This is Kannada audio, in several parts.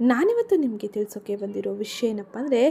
ನಾನಿವತ್ತು ನಿಮಗೆ ತಿಳಿಸೋಕೆ ಬಂದಿರೋ ವಿಷಯ ಏನಪ್ಪ ಅಂದರೆ,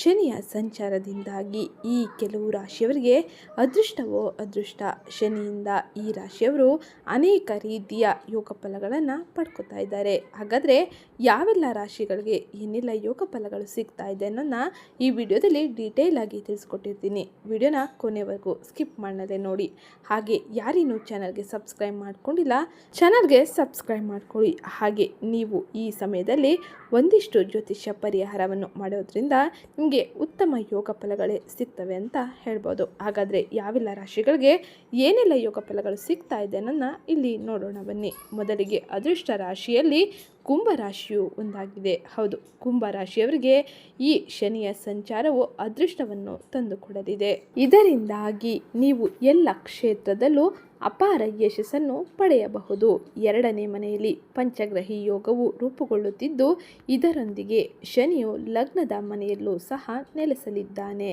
ಶನಿಯ ಸಂಚಾರದಿಂದಾಗಿ ಈ ಕೆಲವು ರಾಶಿಯವರಿಗೆ ಅದೃಷ್ಟವೋ ಅದೃಷ್ಟ, ಶನಿಯಿಂದ ಈ ರಾಶಿಯವರು ಅನೇಕ ರೀತಿಯ ಯೋಗ ಫಲಗಳನ್ನು ಪಡ್ಕೊತಾ ಇದ್ದಾರೆ. ಹಾಗಾದರೆ ಯಾವೆಲ್ಲ ರಾಶಿಗಳಿಗೆ ಏನೆಲ್ಲ ಯೋಗ ಫಲಗಳು ಸಿಗ್ತಾ ಇದೆ ಅನ್ನೋದನ್ನ ಈ ವಿಡಿಯೋದಲ್ಲಿ ಡೀಟೇಲ್ ಆಗಿ ತಿಳಿಸ್ಕೊಟ್ಟಿರ್ತೀನಿ. ವಿಡಿಯೋನ ಕೊನೆವರೆಗೂ ಸ್ಕಿಪ್ ಮಾಡದೆ ನೋಡಿ. ಹಾಗೆ ಯಾರಿನೂ ಚಾನಲ್ಗೆ ಸಬ್ಸ್ಕ್ರೈಬ್ ಮಾಡ್ಕೊಂಡಿಲ್ಲ ಚಾನಲ್ಗೆ ಸಬ್ಸ್ಕ್ರೈಬ್ ಮಾಡ್ಕೊಳ್ಳಿ. ಹಾಗೆ ನೀವು ಈ ಸಮಯದಲ್ಲಿ ಒಂದಿಷ್ಟು ಜ್ಯೋತಿಷ್ಯ ಪರಿಹಾರವನ್ನು ಮಾಡೋದ್ರಿಂದ ನಿಮಗೆ ಉತ್ತಮ ಯೋಗ ಫಲಗಳೇ ಸಿಗ್ತವೆ ಅಂತ ಹೇಳ್ಬೋದು. ಹಾಗಾದರೆ ಯಾವೆಲ್ಲ ರಾಶಿಗಳಿಗೆ ಏನೆಲ್ಲ ಯೋಗ ಫಲಗಳು ಸಿಗ್ತಾ ಇದೆ ಅನ್ನೋದನ್ನ ಇಲ್ಲಿ ನೋಡೋಣ ಬನ್ನಿ. ಮೊದಲಿಗೆ ಅದೃಷ್ಟ ರಾಶಿಯಲ್ಲಿ ಕುಂಭ ರಾಶಿಯು ಒಂದಾಗಿದೆ. ಹೌದು, ಕುಂಭ ರಾಶಿಯವರಿಗೆ ಈ ಶನಿಯ ಸಂಚಾರವು ಅದೃಷ್ಟವನ್ನು ತಂದುಕೊಡಲಿದೆ. ಇದರಿಂದಾಗಿ ನೀವು ಎಲ್ಲ ಕ್ಷೇತ್ರದಲ್ಲೂ ಅಪಾರ ಯಶಸ್ಸನ್ನು ಪಡೆಯಬಹುದು. ಎರಡನೇ ಮನೆಯಲ್ಲಿ ಪಂಚಗ್ರಹಿ ಯೋಗವು ರೂಪುಗೊಳ್ಳುತ್ತಿದ್ದು, ಇದರೊಂದಿಗೆ ಶನಿಯು ಲಗ್ನದ ಮನೆಯಲ್ಲೂ ಸಹ ನೆಲೆಸಲಿದ್ದಾನೆ.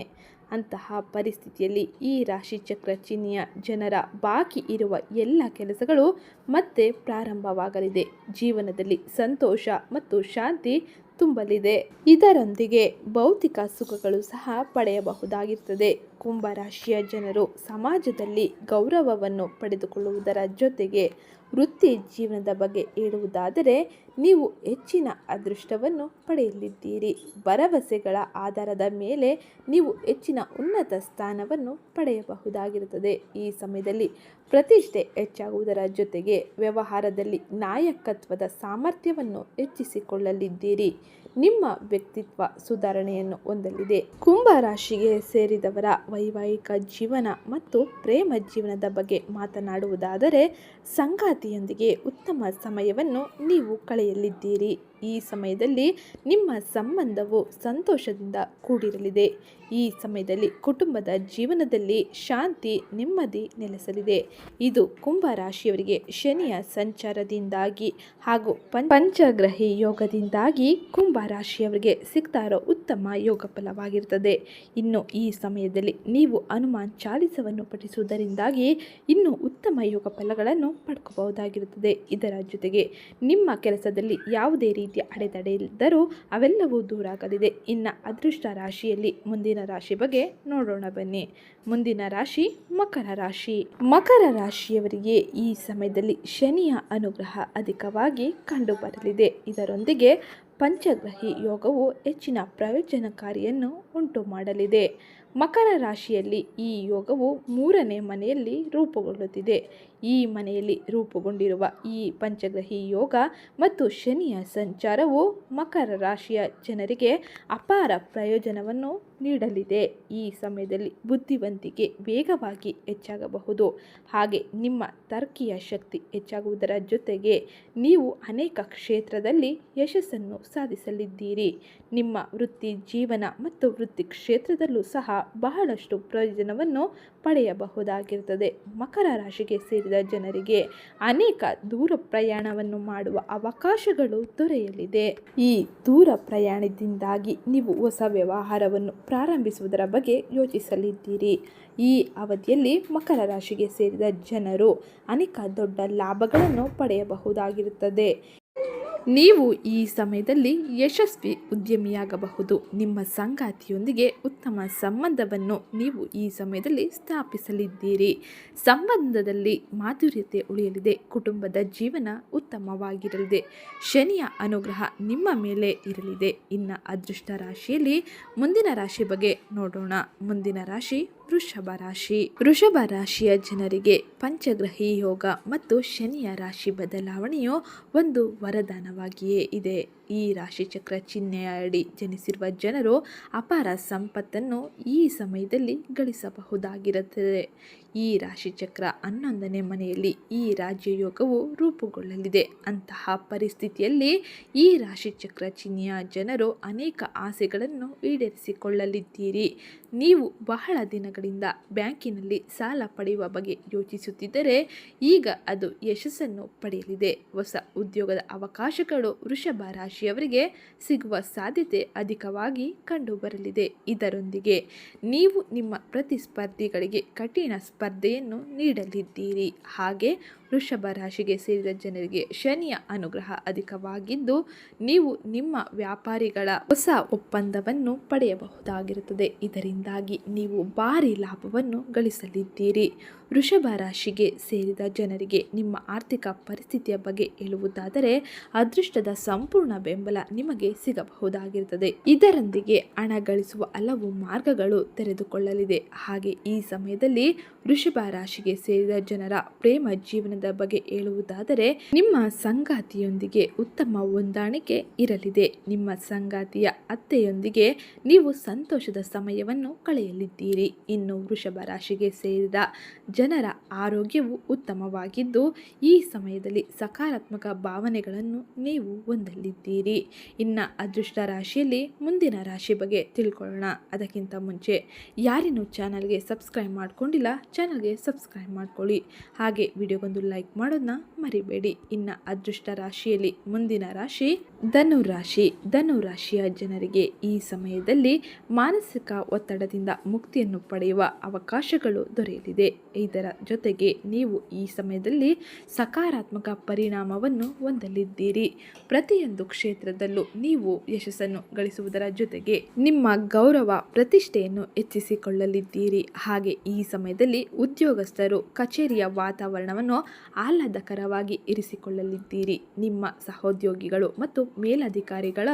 ಅಂತಹ ಪರಿಸ್ಥಿತಿಯಲ್ಲಿ ಈ ರಾಶಿಚಕ್ರ ಚಿಹ್ನೆಯ ಜನರ ಬಾಕಿ ಇರುವ ಎಲ್ಲ ಕೆಲಸಗಳು ಮತ್ತೆ ಪ್ರಾರಂಭವಾಗಲಿದೆ. ಜೀವನದಲ್ಲಿ ಸಂತೋಷ ಮತ್ತು ಶಾಂತಿ ತುಂಬಲಿದೆ. ಇದರೊಂದಿಗೆ ಭೌತಿಕ ಸುಖಗಳು ಸಹ ಪಡೆಯಬಹುದಾಗಿರುತ್ತದೆ. ಕುಂಭ ರಾಶಿಯ ಜನರು ಸಮಾಜದಲ್ಲಿ ಗೌರವವನ್ನು ಪಡೆದುಕೊಳ್ಳುವುದರ ಜೊತೆಗೆ ವೃತ್ತಿ ಜೀವನದ ಬಗ್ಗೆ ಹೇಳುವುದಾದರೆ, ನೀವು ಹೆಚ್ಚಿನ ಅದೃಷ್ಟವನ್ನು ಪಡೆಯಲಿದ್ದೀರಿ. ಭರವಸೆಗಳ ಆಧಾರದ ಮೇಲೆ ನೀವು ಹೆಚ್ಚಿನ ಉನ್ನತ ಸ್ಥಾನವನ್ನು ಪಡೆಯಬಹುದಾಗಿರುತ್ತದೆ. ಈ ಸಮಯದಲ್ಲಿ ಪ್ರತಿಷ್ಠೆ ಹೆಚ್ಚಾಗುವುದರ ಜೊತೆಗೆ ವ್ಯವಹಾರದಲ್ಲಿ ನಾಯಕತ್ವದ ಸಾಮರ್ಥ್ಯವನ್ನು ಹೆಚ್ಚಿಸಿಕೊಳ್ಳಲಿದ್ದೀರಿ. ನಿಮ್ಮ ವ್ಯಕ್ತಿತ್ವ ಸುಧಾರಣೆಯನ್ನು ಹೊಂದಲಿದೆ. ಕುಂಭ ರಾಶಿಗೆ ಸೇರಿದವರ ವೈವಾಹಿಕ ಜೀವನ ಮತ್ತು ಪ್ರೇಮ ಜೀವನದ ಬಗ್ಗೆ ಮಾತನಾಡುವುದಾದರೆ ಸಂಗಾತಿಯೊಂದಿಗೆ ಉತ್ತಮ ಸಮಯವನ್ನು ನೀವು ಕಳೆಯಲಿದ್ದೀರಿ. ಈ ಸಮಯದಲ್ಲಿ ನಿಮ್ಮ ಸಂಬಂಧವು ಸಂತೋಷದಿಂದ ಕೂಡಿರಲಿದೆ. ಈ ಸಮಯದಲ್ಲಿ ಕುಟುಂಬದ ಜೀವನದಲ್ಲಿ ಶಾಂತಿ ನೆಮ್ಮದಿ ನೆಲೆಸಲಿದೆ. ಇದು ಕುಂಭ ರಾಶಿಯವರಿಗೆ ಶನಿಯ ಸಂಚಾರದಿಂದಾಗಿ ಹಾಗೂ ಪಂಚಗ್ರಹಿ ಯೋಗದಿಂದಾಗಿ ಕುಂಭ ರಾಶಿಯವರಿಗೆ ಸಿಗ್ತಾ ಇರೋ ಉತ್ತಮ ಯೋಗ ಫಲವಾಗಿರುತ್ತದೆ ಇನ್ನು ಈ ಸಮಯದಲ್ಲಿ ನೀವು ಹನುಮಾನ್ ಚಾಲಿಸವನ್ನು ಪಠಿಸುವುದರಿಂದಾಗಿ ಇನ್ನೂ ಉತ್ತಮ ಯೋಗ ಫಲಗಳನ್ನು ಪಡ್ಕೋಬಹುದಾಗಿರುತ್ತದೆ. ಇದರ ಜೊತೆಗೆ ನಿಮ್ಮ ಕೆಲಸದಲ್ಲಿ ಯಾವುದೇ ರೀತಿಯ ಅಡೆತಡೆ ಇದ್ದರೂ ಅವೆಲ್ಲವೂ ದೂರಾಗಲಿದೆ. ಇನ್ನು ಅದೃಷ್ಟ ರಾಶಿಯಲ್ಲಿ ಮುಂದಿನ ರಾಶಿ ಬಗ್ಗೆ ನೋಡೋಣ ಬನ್ನಿ. ಮುಂದಿನ ರಾಶಿ ಮಕರ ರಾಶಿ. ಮಕರ ರಾಶಿಯವರಿಗೆ ಈ ಸಮಯದಲ್ಲಿ ಶನಿಯ ಅನುಗ್ರಹ ಅಧಿಕವಾಗಿ ಕಂಡುಬರಲಿದೆ. ಇದರೊಂದಿಗೆ ಪಂಚಗ್ರಹಿ ಯೋಗವು ಹೆಚ್ಚಿನ ಪ್ರಯೋಜನಕಾರಿಯನ್ನು ಉಂಟು ಮಾಡಲಿದೆ ಮಕರ ರಾಶಿಯಲ್ಲಿ ಈ ಯೋಗವು ಮೂರನೇ ಮನೆಯಲ್ಲಿ ರೂಪುಗೊಳ್ಳುತ್ತಿದೆ. ಈ ಮನೆಯಲ್ಲಿ ರೂಪುಗೊಂಡಿರುವ ಈ ಪಂಚಗ್ರಹಿ ಯೋಗ ಮತ್ತು ಶನಿಯ ಸಂಚಾರವು ಮಕರ ರಾಶಿಯ ಜನರಿಗೆ ಅಪಾರ ಪ್ರಯೋಜನವನ್ನು ನೀಡಲಿದೆ. ಈ ಸಮಯದಲ್ಲಿ ಬುದ್ಧಿವಂತಿಕೆ ವೇಗವಾಗಿ ಹೆಚ್ಚಾಗಬಹುದು. ಹಾಗೆ ನಿಮ್ಮ ತರ್ಕಿಯ ಶಕ್ತಿ ಹೆಚ್ಚಾಗುವುದರ ಜೊತೆಗೆ ನೀವು ಅನೇಕ ಕ್ಷೇತ್ರದಲ್ಲಿ ಯಶಸ್ಸನ್ನು ಸಾಧಿಸಲಿದ್ದೀರಿ. ನಿಮ್ಮ ವೃತ್ತಿ ಜೀವನ ಮತ್ತು ವೃತ್ತಿ ಕ್ಷೇತ್ರದಲ್ಲೂ ಸಹ ಬಹಳಷ್ಟು ಪ್ರಯೋಜನವನ್ನು ಪಡೆಯಬಹುದಾಗಿರುತ್ತದೆ. ಮಕರ ರಾಶಿಗೆ ಸೇರಿದ ಜನರಿಗೆ ಅನೇಕ ದೂರ ಪ್ರಯಾಣವನ್ನು ಮಾಡುವ ಅವಕಾಶಗಳು ದೊರೆಯಲಿದೆ. ಈ ದೂರ ಪ್ರಯಾಣದಿಂದಾಗಿ ನೀವು ಹೊಸ ವ್ಯವಹಾರವನ್ನು ಪ್ರಾರಂಭಿಸುವುದರ ಬಗ್ಗೆ ಯೋಚಿಸಲಿದ್ದೀರಿ. ಈ ಅವಧಿಯಲ್ಲಿ ಮಕರ ರಾಶಿಗೆ ಸೇರಿದ ಜನರು ಅನೇಕ ದೊಡ್ಡ ಲಾಭಗಳನ್ನು ಪಡೆಯಬಹುದಾಗಿರುತ್ತದೆ. ನೀವು ಈ ಸಮಯದಲ್ಲಿ ಯಶಸ್ವಿ ಉದ್ಯಮಿಯಾಗಬಹುದು. ನಿಮ್ಮ ಸಂಗಾತಿಯೊಂದಿಗೆ ಉತ್ತಮ ಸಂಬಂಧವನ್ನು ನೀವು ಈ ಸಮಯದಲ್ಲಿ ಸ್ಥಾಪಿಸಲಿದ್ದೀರಿ. ಸಂಬಂಧದಲ್ಲಿ ಮಾಧುರ್ಯತೆ ಉಳಿಯಲಿದೆ. ಕುಟುಂಬದ ಜೀವನ ಉತ್ತಮವಾಗಿರಲಿದೆ. ಶನಿಯ ಅನುಗ್ರಹ ನಿಮ್ಮ ಮೇಲೆ ಇರಲಿದೆ. ಇನ್ನು ಅದೃಷ್ಟ ರಾಶಿಯಲ್ಲಿ ಮುಂದಿನ ರಾಶಿ ಬಗ್ಗೆ ನೋಡೋಣ. ಮುಂದಿನ ರಾಶಿ ವೃಷಭ ರಾಶಿ. ವೃಷಭ ರಾಶಿಯ ಜನರಿಗೆ ಪಂಚಗ್ರಹಿ ಯೋಗ ಮತ್ತು ಶನಿಯ ರಾಶಿ ಬದಲಾವಣೆಯು ಒಂದು ವರದಾನವಾಗಿಯೇ ಇದೆ. ಈ ರಾಶಿಚಕ್ರ ಚಿಹ್ನೆಯ ಅಡಿ ಜನಿಸಿರುವ ಜನರು ಅಪಾರ ಸಂಪತ್ತನ್ನು ಈ ಸಮಯದಲ್ಲಿ ಗಳಿಸಬಹುದಾಗಿರುತ್ತದೆ. ಈ ರಾಶಿಚಕ್ರ ಹನ್ನೊಂದನೇ ಮನೆಯಲ್ಲಿ ಈ ರಾಜ್ಯಯೋಗವು ರೂಪುಗೊಳ್ಳಲಿದೆ. ಅಂತಹ ಪರಿಸ್ಥಿತಿಯಲ್ಲಿ ಈ ರಾಶಿಚಕ್ರ ಚಿಹ್ನೆಯ ಜನರು ಅನೇಕ ಆಸೆಗಳನ್ನು ಈಡೇರಿಸಿಕೊಳ್ಳಲಿದ್ದೀರಿ. ನೀವು ಬಹಳ ದಿನಗಳಿಂದ ಬ್ಯಾಂಕಿನಲ್ಲಿ ಸಾಲ ಪಡೆಯುವ ಬಗ್ಗೆ ಯೋಚಿಸುತ್ತಿದ್ದರೆ ಈಗ ಅದು ಯಶಸ್ಸನ್ನು ಪಡೆಯಲಿದೆ. ಹೊಸ ಉದ್ಯೋಗದ ಅವಕಾಶಗಳು ವೃಷಭ ರಾಶಿಯವರಿಗೆ ಸಿಗುವ ಸಾಧ್ಯತೆ ಅಧಿಕವಾಗಿ ಕಂಡುಬರಲಿದೆ. ಇದರೊಂದಿಗೆ ನೀವು ನಿಮ್ಮ ಪ್ರತಿಸ್ಪರ್ಧಿಗಳಿಗೆ ಕಠಿಣ ಸ್ಪರ್ಧೆಯನ್ನು ನೀಡಲಿದ್ದೀರಿ. ಹಾಗೆ ವೃಷಭ ರಾಶಿಗೆ ಸೇರಿದ ಜನರಿಗೆ ಶನಿಯ ಅನುಗ್ರಹ ಅಧಿಕವಾಗಿದ್ದು, ನೀವು ನಿಮ್ಮ ವ್ಯಾಪಾರಿಗಳ ಹೊಸ ಒಪ್ಪಂದವನ್ನು ಪಡೆಯಬಹುದಾಗಿರುತ್ತದೆ. ಇದರಿಂದಾಗಿ ನೀವು ಭಾರಿ ಲಾಭವನ್ನು ಗಳಿಸಲಿದ್ದೀರಿ. ವೃಷಭ ರಾಶಿಗೆ ಸೇರಿದ ಜನರಿಗೆ ನಿಮ್ಮ ಆರ್ಥಿಕ ಪರಿಸ್ಥಿತಿಯ ಬಗ್ಗೆ ಹೇಳುವುದಾದರೆ, ಅದೃಷ್ಟದ ಸಂಪೂರ್ಣ ಬೆಂಬಲ ನಿಮಗೆ ಸಿಗಬಹುದಾಗಿರುತ್ತದೆ. ಇದರೊಂದಿಗೆ ಹಣ ಗಳಿಸುವ ಹಲವು ಮಾರ್ಗಗಳು ತೆರೆದುಕೊಳ್ಳಲಿದೆ. ಹಾಗೆ ಈ ಸಮಯದಲ್ಲಿ ವೃಷಭ ರಾಶಿಗೆ ಸೇರಿದ ಜನರ ಪ್ರೇಮ ಜೀವನದ ಬಗ್ಗೆ ಹೇಳುವುದಾದರೆ, ನಿಮ್ಮ ಸಂಗಾತಿಯೊಂದಿಗೆ ಉತ್ತಮ ಹೊಂದಾಣಿಕೆ ಇರಲಿದೆ. ನಿಮ್ಮ ಸಂಗಾತಿಯ ಅತ್ತೆಯೊಂದಿಗೆ ನೀವು ಸಂತೋಷದ ಸಮಯವನ್ನು ಕಳೆಯಲಿದ್ದೀರಿ. ಇನ್ನು ವೃಷಭ ರಾಶಿಗೆ ಸೇರಿದ ಜನರ ಆರೋಗ್ಯವು ಉತ್ತಮವಾಗಿದ್ದು, ಈ ಸಮಯದಲ್ಲಿ ಸಕಾರಾತ್ಮಕ ಭಾವನೆಗಳನ್ನು ನೀವು ಹೊಂದಲಿದ್ದೀರಿ. ಇನ್ನು ಅದೃಷ್ಟ ರಾಶಿಯಲ್ಲಿ ಮುಂದಿನ ರಾಶಿ ಬಗ್ಗೆ ತಿಳ್ಕೊಳ್ಳೋಣ. ಅದಕ್ಕಿಂತ ಮುಂಚೆ ಯಾರಿನೂ ಚಾನಲ್ಗೆ ಸಬ್ಸ್ಕ್ರೈಬ್ ಮಾಡ್ಕೊಂಡಿಲ್ಲ ಚಾನಲ್ಗೆ ಸಬ್ಸ್ಕ್ರೈಬ್ ಮಾಡ್ಕೊಳ್ಳಿ. ಹಾಗೆ ವಿಡಿಯೋಗೊಂದು ಲೈಕ್ ಮಾಡೋದನ್ನ ಮರಿಬೇಡಿ. ಇನ್ನು ಅದೃಷ್ಟ ರಾಶಿಯಲ್ಲಿ ಮುಂದಿನ ರಾಶಿ ಧನು ರಾಶಿ. ಧನು ರಾಶಿಯ ಜನರಿಗೆ ಈ ಸಮಯದಲ್ಲಿ ಮಾನಸಿಕ ಒತ್ತಡದಿಂದ ಮುಕ್ತಿಯನ್ನು ಪಡೆಯುವ ಅವಕಾಶಗಳು ದೊರೆಯಲಿದೆ. ಇದರ ಜೊತೆಗೆ ನೀವು ಈ ಸಮಯದಲ್ಲಿ ಸಕಾರಾತ್ಮಕ ಪರಿಣಾಮವನ್ನು ಹೊಂದಲಿದ್ದೀರಿ. ಪ್ರತಿಯೊಂದು ಕ್ಷೇತ್ರದಲ್ಲೂ ನೀವು ಯಶಸ್ಸನ್ನು ಗಳಿಸುವುದರ ಜೊತೆಗೆ ನಿಮ್ಮ ಗೌರವ, ಪ್ರತಿಷ್ಠೆಯನ್ನು ಹೆಚ್ಚಿಸಿಕೊಳ್ಳಲಿದ್ದೀರಿ. ಹಾಗೆ ಈ ಸಮಯದಲ್ಲಿ ಉದ್ಯೋಗಸ್ಥರು ಕಚೇರಿಯ ವಾತಾವರಣವನ್ನು ಆಹ್ಲಾದಕರವಾಗಿ ಇರಿಸಿಕೊಳ್ಳಲಿದ್ದೀರಿ. ನಿಮ್ಮ ಸಹೋದ್ಯೋಗಿಗಳು ಮತ್ತು ಮೇಲಧಿಕಾರಿಗಳ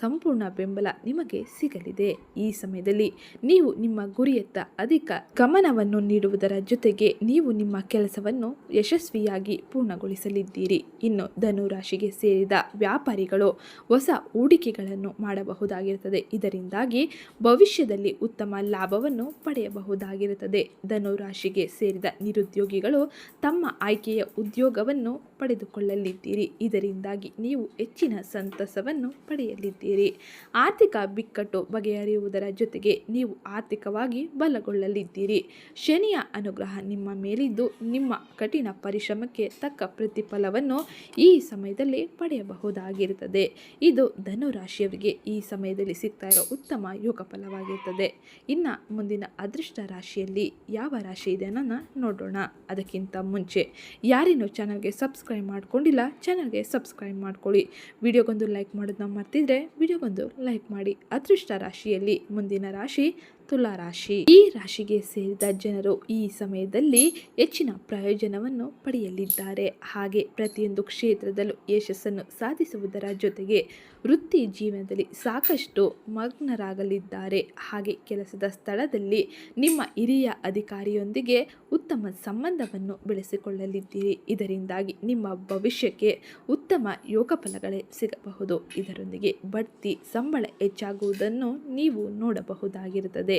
ಸಂಪೂರ್ಣ ಬೆಂಬಲ ನಿಮಗೆ ಸಿಗಲಿದೆ. ಈ ಸಮಯದಲ್ಲಿ ನೀವು ನಿಮ್ಮ ಗುರಿಯತ್ತ ಅಧಿಕ ಗಮನವನ್ನು ನೀಡುವುದರ ಜೊತೆಗೆ ನೀವು ನಿಮ್ಮ ಕೆಲಸವನ್ನು ಯಶಸ್ವಿಯಾಗಿ ಪೂರ್ಣಗೊಳಿಸಲಿದ್ದೀರಿ. ಇನ್ನು ಧನುರಾಶಿಗೆ ಸೇರಿದ ವ್ಯಾಪಾರಿಗಳು ಹೊಸ ಹೂಡಿಕೆಗಳನ್ನು ಮಾಡಬಹುದಾಗಿರುತ್ತದೆ. ಇದರಿಂದಾಗಿ ಭವಿಷ್ಯದಲ್ಲಿ ಉತ್ತಮ ಲಾಭವನ್ನು ಪಡೆಯಬಹುದಾಗಿರುತ್ತದೆ. ಧನು ರಾಶಿಗೆ ಸೇರಿದ ನಿರುದ್ಯೋಗಿಗಳು ತಮ್ಮ ಆಯ್ಕೆಯ ಉದ್ಯೋಗವನ್ನು ಪಡೆದುಕೊಳ್ಳಲಿದ್ದೀರಿ. ಇದರಿಂದಾಗಿ ನೀವು ಹೆಚ್ಚಿನ ಸಂತಸವನ್ನು ಪಡೆಯಲಿದ್ದೀರಿ. ಆರ್ಥಿಕ ಬಿಕ್ಕಟ್ಟು ಬಗೆಹರಿಯುವುದರ ಜೊತೆಗೆ ನೀವು ಆರ್ಥಿಕವಾಗಿ ಬಲಗೊಳ್ಳಲಿದ್ದೀರಿ. ಶನಿಯ ಅನುಗ್ರಹ ನಿಮ್ಮ ಮೇಲಿದ್ದು ನಿಮ್ಮ ಕಠಿಣ ಪರಿಶ್ರಮಕ್ಕೆ ತಕ್ಕ ಪ್ರತಿಫಲವನ್ನು ಈ ಸಮಯದಲ್ಲಿ ಪಡೆಯಬಹುದಾಗಿರುತ್ತದೆ. ಇದು ಧನು ರಾಶಿಯವರಿಗೆ ಈ ಸಮಯದಲ್ಲಿ ಸಿಗ್ತಾ ಇರೋ ಉತ್ತಮ ಯೋಗ ಫಲವಾಗಿರುತ್ತದೆ ಇನ್ನು ಮುಂದಿನ ಅದೃಷ್ಟ ರಾಶಿಯಲ್ಲಿ ಯಾವ ರಾಶಿ ಇದೆ ಅನ್ನೋದನ್ನ ನೋಡೋಣ. ಅದಕ್ಕಿಂತ ಮುಂಚೆ ಯಾರೇನು ಚಾನಲ್ಗೆ ಸಬ್ಸ್ಕ್ರೈಬ್ ಮಾಡ್ಕೊಂಡಿಲ್ಲ ಚಾನಲ್ಗೆ ಸಬ್ಸ್ಕ್ರೈಬ್ ಮಾಡ್ಕೊಳ್ಳಿ. ವಿಡಿಯೋಗೊಂದು ಲೈಕ್ ಮಾಡೋದನ್ನ ಮರ್ತಿದ್ರೆ ವಿಡಿಯೋಗೊಂದು ಲೈಕ್ ಮಾಡಿ. ಅದೃಷ್ಟ ರಾಶಿಯಲ್ಲಿ ಮುಂದಿನ ರಾಶಿ ತುಲಾ ರಾಶಿ. ಈ ರಾಶಿಗೆ ಸೇರಿದ ಜನರು ಈ ಸಮಯದಲ್ಲಿ ಹೆಚ್ಚಿನ ಪ್ರಯೋಜನವನ್ನು ಪಡೆಯಲಿದ್ದಾರೆ. ಹಾಗೆ ಪ್ರತಿಯೊಂದು ಕ್ಷೇತ್ರದಲ್ಲೂ ಯಶಸ್ಸನ್ನು ಸಾಧಿಸುವುದರ ಜೊತೆಗೆ ವೃತ್ತಿ ಜೀವನದಲ್ಲಿ ಸಾಕಷ್ಟು ಮಗ್ನರಾಗಲಿದ್ದಾರೆ. ಹಾಗೆ ಕೆಲಸದ ಸ್ಥಳದಲ್ಲಿ ನಿಮ್ಮ ಹಿರಿಯ ಅಧಿಕಾರಿಯೊಂದಿಗೆ ಉತ್ತಮ ಸಂಬಂಧವನ್ನು ಬೆಳೆಸಿಕೊಳ್ಳಲಿದ್ದೀರಿ. ಇದರಿಂದಾಗಿ ನಿಮ್ಮ ಭವಿಷ್ಯಕ್ಕೆ ಉತ್ತಮ ಯೋಗ ಫಲಗಳೇ ಸಿಗಬಹುದು. ಇದರೊಂದಿಗೆ ಬಡ್ತಿ, ಸಂಬಳ ಹೆಚ್ಚಾಗುವುದನ್ನು ನೀವು ನೋಡಬಹುದಾಗಿರುತ್ತದೆ.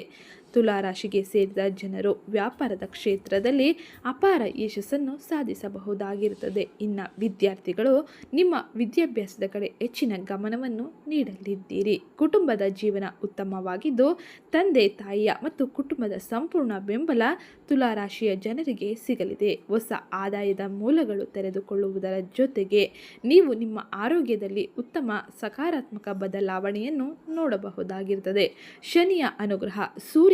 ತುಲಾ ರಾಶಿಗೆ ಸೇರಿದ ಜನರು ವ್ಯಾಪಾರದ ಕ್ಷೇತ್ರದಲ್ಲಿ ಅಪಾರ ಯಶಸ್ಸನ್ನು ಸಾಧಿಸಬಹುದಾಗಿರುತ್ತದೆ. ಇನ್ನು ವಿದ್ಯಾರ್ಥಿಗಳು ನಿಮ್ಮ ವಿದ್ಯಾಭ್ಯಾಸದ ಕಡೆ ಹೆಚ್ಚಿನ ಗಮನವನ್ನು ನೀಡಲಿದ್ದೀರಿ. ಕುಟುಂಬದ ಜೀವನ ಉತ್ತಮವಾಗಿದ್ದು, ತಂದೆ, ತಾಯಿಯ ಮತ್ತು ಕುಟುಂಬದ ಸಂಪೂರ್ಣ ಬೆಂಬಲ ತುಲಾ ರಾಶಿಯ ಜನರಿಗೆ ಸಿಗಲಿದೆ. ಹೊಸ ಆದಾಯದ ಮೂಲಗಳು ತೆರೆದುಕೊಳ್ಳುವುದರ ಜೊತೆಗೆ ನೀವು ನಿಮ್ಮ ಆರೋಗ್ಯದಲ್ಲಿ ಉತ್ತಮ ಸಕಾರಾತ್ಮಕ ಬದಲಾವಣೆಯನ್ನು ನೋಡಬಹುದಾಗಿರುತ್ತದೆ. ಶನಿಯ ಅನುಗ್ರಹ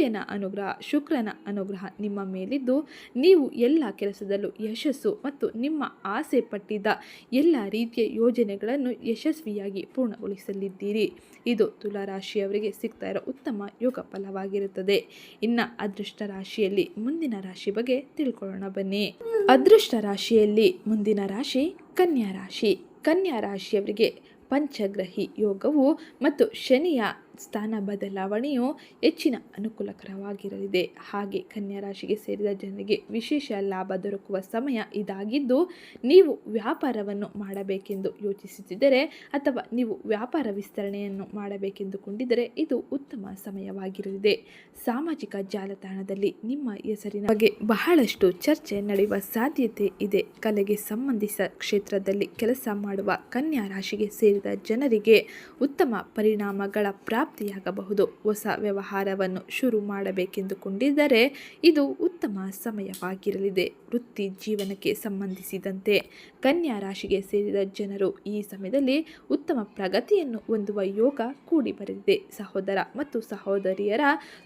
ಸೂರ್ಯನ ಅನುಗ್ರಹ, ಶುಕ್ರನ ಅನುಗ್ರಹ ನಿಮ್ಮ ಮೇಲಿದ್ದು ನೀವು ಎಲ್ಲ ಕೆಲಸದಲ್ಲೂ ಯಶಸ್ಸು ಮತ್ತು ನಿಮ್ಮ ಆಸೆ ಪಟ್ಟಿದ್ದ ಎಲ್ಲ ರೀತಿಯ ಯೋಜನೆಗಳನ್ನು ಯಶಸ್ವಿಯಾಗಿ ಪೂರ್ಣಗೊಳಿಸಲಿದ್ದೀರಿ. ಇದು ತುಲಾರಾಶಿಯವರಿಗೆ ಸಿಗ್ತಾ ಇರೋ ಉತ್ತಮ ಯೋಗ ಫಲವಾಗಿರುತ್ತದೆ. ಇನ್ನು ಅದೃಷ್ಟ ರಾಶಿಯಲ್ಲಿ ಮುಂದಿನ ರಾಶಿ ಬಗ್ಗೆ ತಿಳ್ಕೊಳ್ಳೋಣ ಬನ್ನಿ. ಅದೃಷ್ಟ ರಾಶಿಯಲ್ಲಿ ಮುಂದಿನ ರಾಶಿ ಕನ್ಯಾ ರಾಶಿ. ಕನ್ಯಾ ರಾಶಿಯವರಿಗೆ ಪಂಚಗ್ರಹಿ ಯೋಗವು ಮತ್ತು ಶನಿಯ ಸ್ಥಾನ ಬದಲಾವಣೆಯು ಹೆಚ್ಚಿನ ಅನುಕೂಲಕರವಾಗಿರಲಿದೆ. ಹಾಗೆ ಕನ್ಯಾ ರಾಶಿಗೆ ಸೇರಿದ ಜನರಿಗೆ ವಿಶೇಷ ಲಾಭ ದೊರಕುವ ಸಮಯ ಇದಾಗಿದ್ದು, ನೀವು ವ್ಯಾಪಾರವನ್ನು ಮಾಡಬೇಕೆಂದು ಯೋಚಿಸುತ್ತಿದ್ದರೆ ಅಥವಾ ನೀವು ವ್ಯಾಪಾರ ವಿಸ್ತರಣೆಯನ್ನು ಮಾಡಬೇಕೆಂದುಕೊಂಡಿದ್ದರೆ ಇದು ಉತ್ತಮ ಸಮಯವಾಗಿರಲಿದೆ. ಸಾಮಾಜಿಕ ಜಾಲತಾಣದಲ್ಲಿ ನಿಮ್ಮ ಹೆಸರಿನ ಬಗ್ಗೆ ಬಹಳಷ್ಟು ಚರ್ಚೆ ನಡೆಯುವ ಸಾಧ್ಯತೆ ಇದೆ. ಕಲೆಗೆ ಸಂಬಂಧಿಸಿದ ಕ್ಷೇತ್ರದಲ್ಲಿ ಕೆಲಸ ಮಾಡುವ ಕನ್ಯಾ ರಾಶಿಗೆ ಸೇರಿದ ಜನರಿಗೆ ಉತ್ತಮ ಪರಿಣಾಮಗಳ ಪ್ರಾಪ್ತಿಯಾಗಬಹುದು. ಹೊಸ ವ್ಯವಹಾರವನ್ನು ಶುರು ಮಾಡಬೇಕೆಂದುಕೊಂಡಿದ್ದರೆ ಇದು ಉತ್ತಮ ಸಮಯವಾಗಿರಲಿದೆ. ವೃತ್ತಿ ಜೀವನಕ್ಕೆ ಸಂಬಂಧಿಸಿದಂತೆ ಕನ್ಯಾ ರಾಶಿಗೆ ಸೇರಿದ ಜನರು ಈ ಸಮಯದಲ್ಲಿ ಉತ್ತಮ ಪ್ರಗತಿಯನ್ನು ಹೊಂದುವ ಯೋಗ ಕೂಡಿ ಬರಲಿದೆ ಸಹೋದರ ಮತ್ತು ಸಹೋದರಿಯರ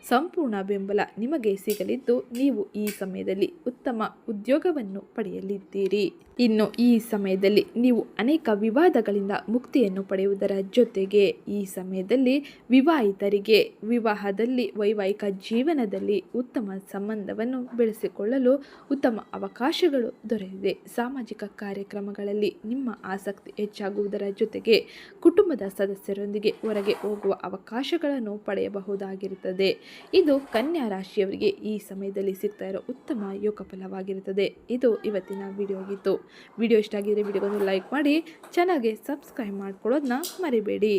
ಸಂಪೂರ್ಣ ಬೆಂಬಲ ನಿಮಗೆ ಸಿಗಲಿದ್ದು ನೀವು ಈ ಸಮಯದಲ್ಲಿ ಉತ್ತಮ ಉದ್ಯೋಗವನ್ನು ಪಡೆಯಲಿದ್ದೀರಿ. ಇನ್ನು ಈ ಸಮಯದಲ್ಲಿ ನೀವು ಅನೇಕ ವಿವಾದಗಳಿಂದ ಮುಕ್ತಿಯನ್ನು ಪಡೆಯುವುದರ ಜೊತೆಗೆ ಈ ಸಮಯದಲ್ಲಿ ವಿವಾಹಿತರಿಗೆ ವಿವಾಹದಲ್ಲಿ ವೈವಾಹಿಕ ಜೀವನದಲ್ಲಿ ಉತ್ತಮ ಸಂಬಂಧವನ್ನು ಬೆಳೆಸಿಕೊಳ್ಳಲು ಉತ್ತಮ ಅವಕಾಶಗಳು ದೊರೆಯಲಿದೆ ಸಾಮಾಜಿಕ ಕಾರ್ಯಕ್ರಮಗಳಲ್ಲಿ ನಿಮ್ಮ ಆಸಕ್ತಿ ಹೆಚ್ಚಾಗುವುದರ ಜೊತೆಗೆ ಕುಟುಂಬದ ಸದಸ್ಯರೊಂದಿಗೆ ಹೊರಗೆ ಹೋಗುವ ಅವಕಾಶಗಳನ್ನು ಪಡೆಯಬಹುದಾಗಿರುತ್ತದೆ. ಇದು ಕನ್ಯಾ ರಾಶಿಯವರಿಗೆ ಈ ಸಮಯದಲ್ಲಿ ಸಿಗ್ತಾ ಇರೋ ಉತ್ತಮ ಯೋಗ ಫಲವಾಗಿರುತ್ತದೆ ಇದು ಇವತ್ತಿನ ವಿಡಿಯೋ ಆಗಿತ್ತು ವಿಡಿಯೋ ಇಷ್ಟ ಆಗಿದ್ರೆ ವಿಡಿಯೋಗೊಂದು ಲೈಕ್ ಮಾಡಿ ಚೆನ್ನಾಗಿ ಸಬ್ಸ್ಕ್ರೈಬ್ ಮಾಡ್ಕೊಳ್ಳೋದನ್ನ ಮರಿಬೇಡಿ.